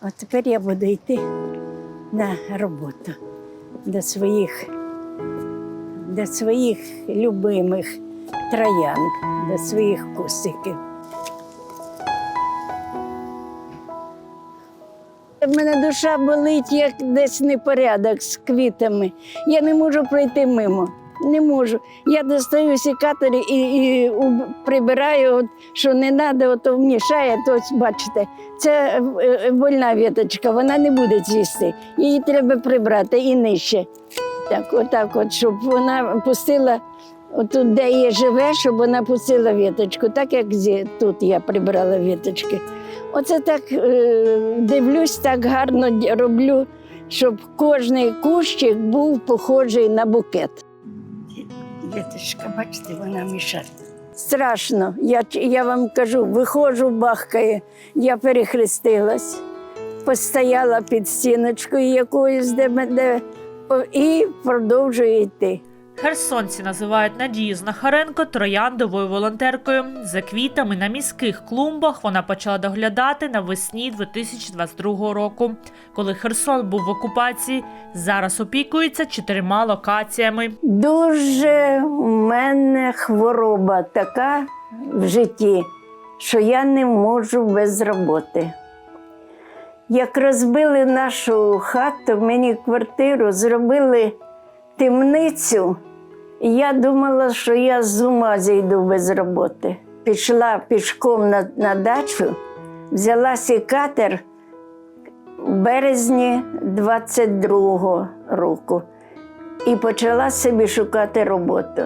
А тепер я буду йти на роботу до своїх, до своїх любимих троян, до своїх кустиків. В мене душа болить, як десь непорядок з квітами. Я не можу пройти мимо. Не можу. Я достаю секатори і, і прибираю, от, що не треба, то вмішає, то бачите, це е, больна віточка, вона не буде цвісти. Її треба прибрати і нижче. Так, отак, от, щоб вона пустила отут, де є живе, щоб вона пустила віточку, так як тут я прибрала віточки. Оце так е, дивлюсь, так гарно роблю, щоб кожний кущик був похожий на букет. Віточка, бачите, вона мішає. Страшно, я, я вам кажу, виходжу, бахкає. Я перехрестилась, постояла під стіночкою якоюсь, де, де, і продовжую йти. Херсонці називають Надію Знахаренко трояндовою волонтеркою. За квітами на міських клумбах вона почала доглядати навесні 2022 року. Коли Херсон був в окупації, зараз опікується чотирма локаціями. Дуже у мене хвороба така в житті, що я не можу без роботи. Як розбили нашу хату, мені квартиру, зробили темницю, я думала, що я з ума зійду без роботи. Пішла пішком на, на дачу, взяла секатор в березні 22-го року і почала собі шукати роботу.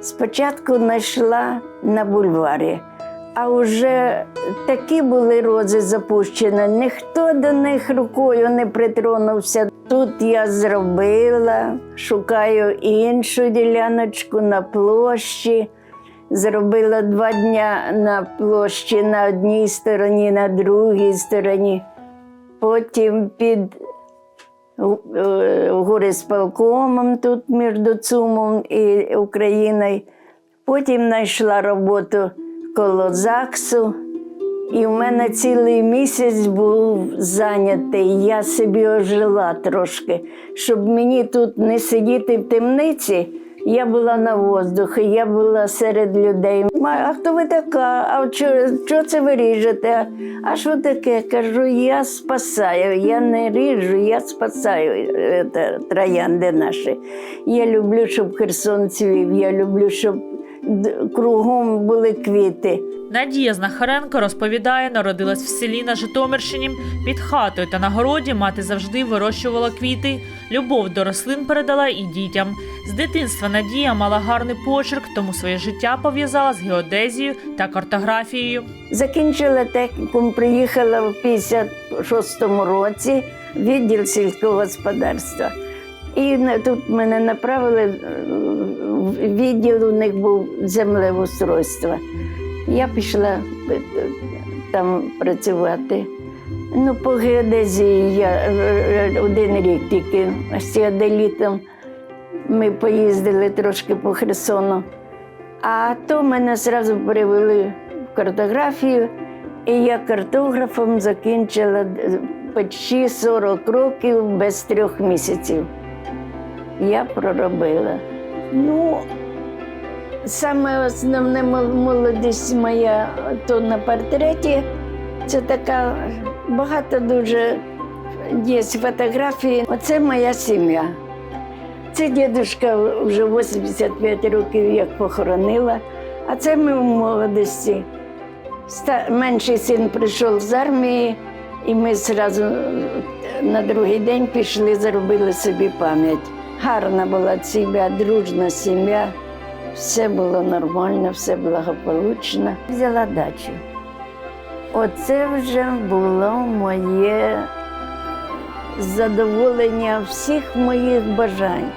Спочатку знайшла на бульварі, а вже такі були рози запущені, ніхто до них рукою не притронувся. Тут я зробила, шукаю іншу діляночку на площі. Зробила два дня на площі на одній стороні, на другій стороні. Потім під е, горисполкомом тут між ЦУМом і Україною. Потім знайшла роботу коло ЗАГСу. І в мене цілий місяць був зайнятий. Я собі ожила трошки, щоб мені тут не сидіти в темниці. Я була на воздухі, я була серед людей. А хто ви така? А що це ви ріжете? А що таке? Кажу, я спасаю. Я не ріжу, я спасаю е, те, троянди наші. Я люблю, щоб Херсон цвів, я люблю, щоб кругом були квіти. Надія Знахаренко розповідає, народилась в селі на Житомирщині. Під хатою та на городі мати завжди вирощувала квіти. Любов до рослин передала і дітям. З дитинства Надія мала гарний почерк, тому своє життя пов'язала з геодезією та картографією. Закінчила технікум, приїхала в 56-му році відділ сільського господарства. І тут мене направили е, в відділ, у них був землеустройство. Я пішла е, там працювати. Ну, по геодезії я е, один рік тільки, а ще літом ми поїздили трошки по Херсону. А то мене зразу перевели в картографію, і я картографом закінчила почти 40 років без трьох місяців. Я проробила. Ну, саме основне молодість моя то на портреті. Це така багато дуже є фотографії. Оце моя сім'я. Це дідушка вже 85 років як похоронила, а це ми в молодості. Менший син прийшов з армії, і ми зразу на другий день пішли, зробили собі пам'ять. Гарна була сім'я, дружна сім'я, все було нормально, все благополучно. Взяла дачу. Оце вже було моє задоволення всіх моїх бажань.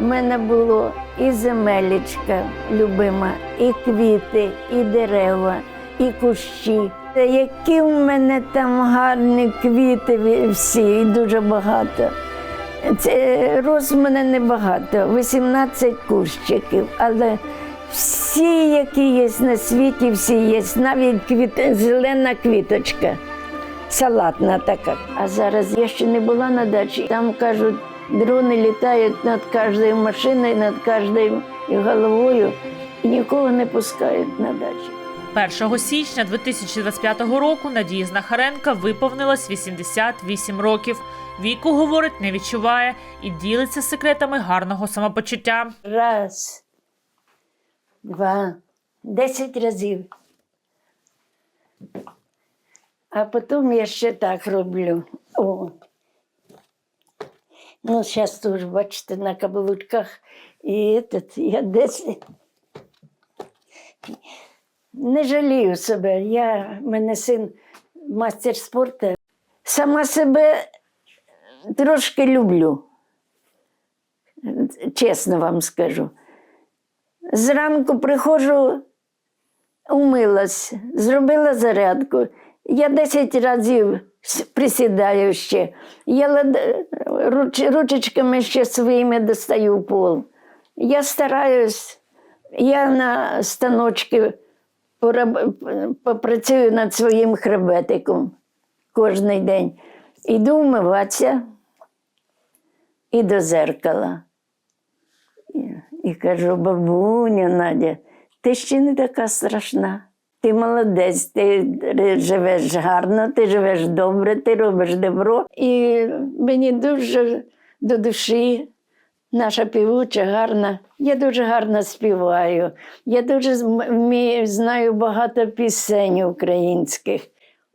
У мене було і земелечка любима, і квіти, і дерева, і кущі. Які в мене там гарні квіти всі, і дуже багато. Це роз мене небагато, 18 кущиків, але всі, які є на світі, всі є, навіть квіт, зелена квіточка. салатна така. А зараз я ще не була на дачі. Там кажуть, дрони літають над кожною машиною, над кожною головою і нікого не пускають на дачі. 1 січня 2025 року Надії Знахаренка виповнилось 88 років. Віку, говорить, не відчуває і ділиться секретами гарного самопочуття. Раз, два, десять разів. А потім я ще так роблю. О. Ну, зараз теж, бачите, на каблучках. І этот, я десять. Не жалію себе. Я, мене син мастер спорту. Сама себе трошки люблю. Чесно вам скажу. Зранку приходжу, умилась, зробила зарядку. Я 10 разів присідаю ще. Я руч, ручечками ще своїми достаю пол. Я стараюсь, я на станочки попрацюю над своїм хребетиком кожен день. Іду вмиватися і до зеркала. І, кажу, бабуня Надя, ти ще не така страшна. Ти молодець, ти живеш гарно, ти живеш добре, ти робиш добро. І мені дуже до душі наша півуча гарна. Я дуже гарно співаю. Я дуже вмію- знаю багато пісень українських.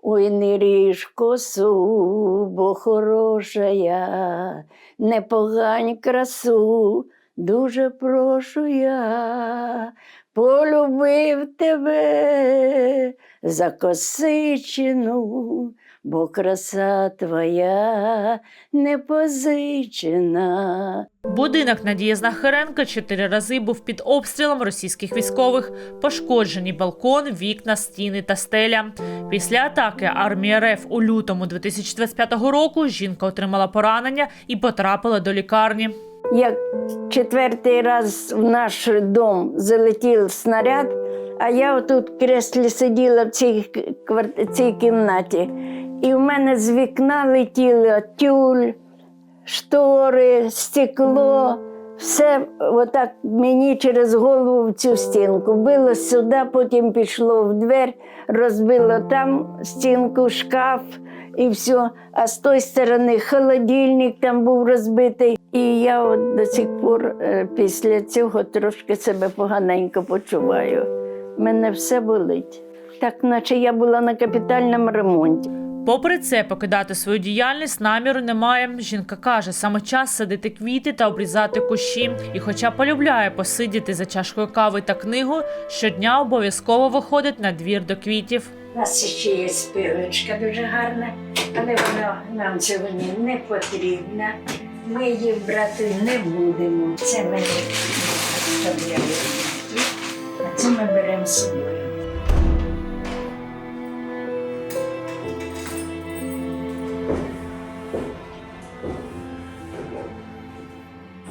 Ой, не ріж косу, бо хороша я, не погань красу, дуже прошу я, полюбив тебе за косичину, бо краса твоя не позичена. Будинок Надії Знахаренка чотири рази був під обстрілом російських військових. Пошкоджені балкон, вікна, стіни та стеля. Після атаки армії РФ у лютому 2025 року жінка отримала поранення і потрапила до лікарні. Як четвертий раз в наш дом залетів снаряд, а я отут в креслі сиділа в цій, цій кімнаті, і в мене з вікна летіло тюль, штори, стекло. Все отак мені через голову в цю стінку. Било сюди, потім пішло в двері, розбило там стінку, шкаф і все. А з тої сторони холодильник там був розбитий. І я от до сих пор е, після цього трошки себе поганенько почуваю. Мене все болить. Так, наче я була на капітальному ремонті. Попри це, покидати свою діяльність наміру немає. Жінка каже, саме час садити квіти та обрізати кущі. І, хоча полюбляє посидіти за чашкою кави та книгу, щодня обов'язково виходить на двір до квітів. У нас ще є спилочка дуже гарна, але вона нам сьогодні не потрібна. Ми її брати не будемо. Це ми вставляємо. А це ми беремо з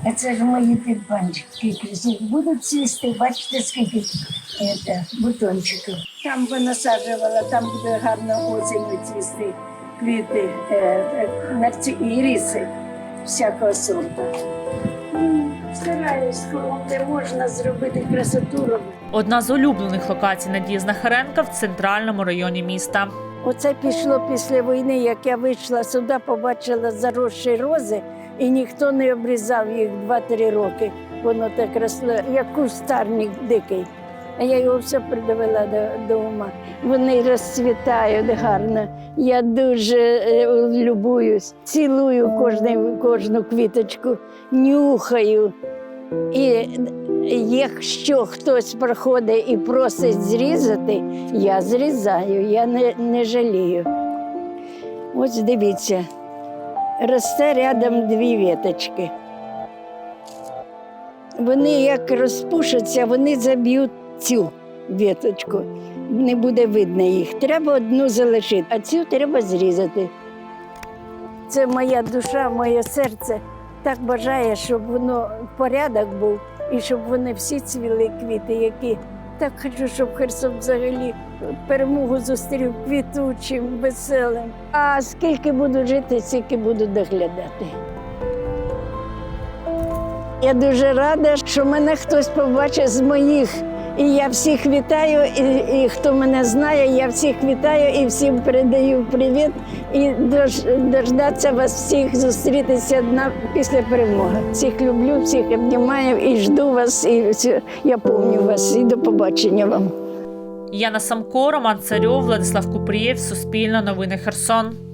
А це ж мої тюльпанчики. красиві. Будуть цвісти, бачите, скільки це, бутончиків. Там понасаджувала, там буде гарно осінню цвісти квіти, е, е, нарці, іриси всякого сорту. Стараюсь, де можна зробити красоту. Одна з улюблених локацій Надії Знахаренка в центральному районі міста. Оце пішло після війни, як я вийшла сюди, побачила заросші рози, і ніхто не обрізав їх 2-3 роки. Воно так росло, як кустарник дикий. А я його все придавила до. Вони розцвітають гарно. Я дуже е, любуюсь, цілую кожну, кожну квіточку, нюхаю. І якщо хтось приходить і просить зрізати, я зрізаю, я не, не жалію. Ось дивіться, росте рядом дві віточки. Вони як розпушаться, вони заб'ють цю віточку. Не буде видно їх. Треба одну залишити, а цю треба зрізати. Це моя душа, моє серце так бажає, щоб воно порядок був і щоб вони всі цвіли квіти, які так хочу, щоб Херсон взагалі перемогу зустрів квітучим, веселим. А скільки буду жити, стільки буду доглядати. Я дуже рада, що мене хтось побачить з моїх. І я всіх вітаю, і, і хто мене знає, я всіх вітаю і всім передаю привіт. І дож, дождатися вас всіх, зустрітися на, після перемоги. Всіх люблю, всіх обнімаю і жду вас. І я пам'ятаю вас. І до побачення вам. Яна Самко, Роман Царьов, Владислав Купрієв, Суспільне новини Херсон.